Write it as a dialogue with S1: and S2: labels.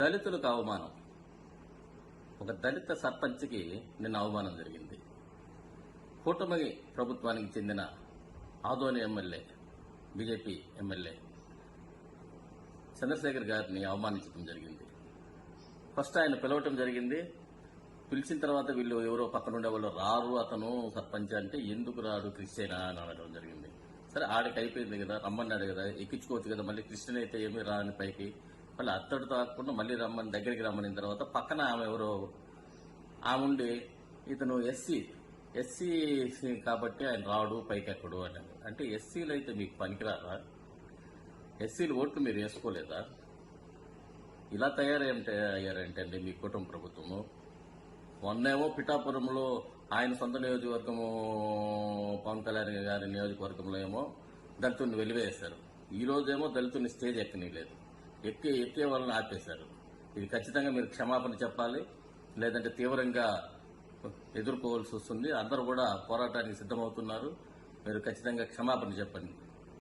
S1: దళితులకు అవమానం. ఒక దళిత సర్పంచ్కి నిన్న అవమానం జరిగింది. కూటమి ప్రభుత్వానికి చెందిన Adoni MLA BJP MLA Chandrasekhar గారిని అవమానించడం జరిగింది. ఫస్ట్ ఆయన పిలవటం జరిగింది. పిలిచిన తర్వాత వీళ్ళు ఎవరో పక్కన ఉండే వాళ్ళు రారు అతను సర్పంచ్ అంటే ఎందుకు రాడు క్రిస్టియనా అని అనడం జరిగింది. సరే ఆడికి అయిపోయింది కదా రమ్మన్నాడు కదా ఎక్కించుకోవచ్చు కదా మళ్ళీ క్రిస్టియన్ అయితే ఏమీ రాని పైకి మళ్ళీ అత్తడు తాకుండా మళ్ళీ రమ్మని దగ్గరికి రమ్మని తర్వాత పక్కన ఆమె ఎవరో ఆమె ఉండి ఇతను ఎస్సీ ఎస్సీ కాబట్టి ఆయన రాడు పైకి ఎక్కడు అని. అంటే ఎస్సీలు అయితే మీకు పనికిరారా? ఎస్సీలు ఓట్లు మీరు వేసుకోలేదా? ఇలా తయారంటే అయ్యారంటే అండి మీ కుటుంబ ప్రభుత్వము. మొన్నేమో పిఠాపురంలో ఆయన సొంత నియోజకవర్గము పవన్ కళ్యాణ్ గారి నియోజకవర్గంలో ఏమో దళితుని వెలివేశారు. ఈ రోజేమో దళితుని స్టేజ్ ఎక్కనీయలేదు. ఎక్కి ఎక్కే వాళ్ళని ఆపేశారు. ఇది ఖచ్చితంగా మీరు క్షమాపణ చెప్పాలి. లేదంటే తీవ్రంగా ఎదుర్కోవాల్సి వస్తుంది. అందరూ కూడా పోరాటానికి సిద్ధమవుతున్నారు. మీరు ఖచ్చితంగా క్షమాపణ చెప్పండి.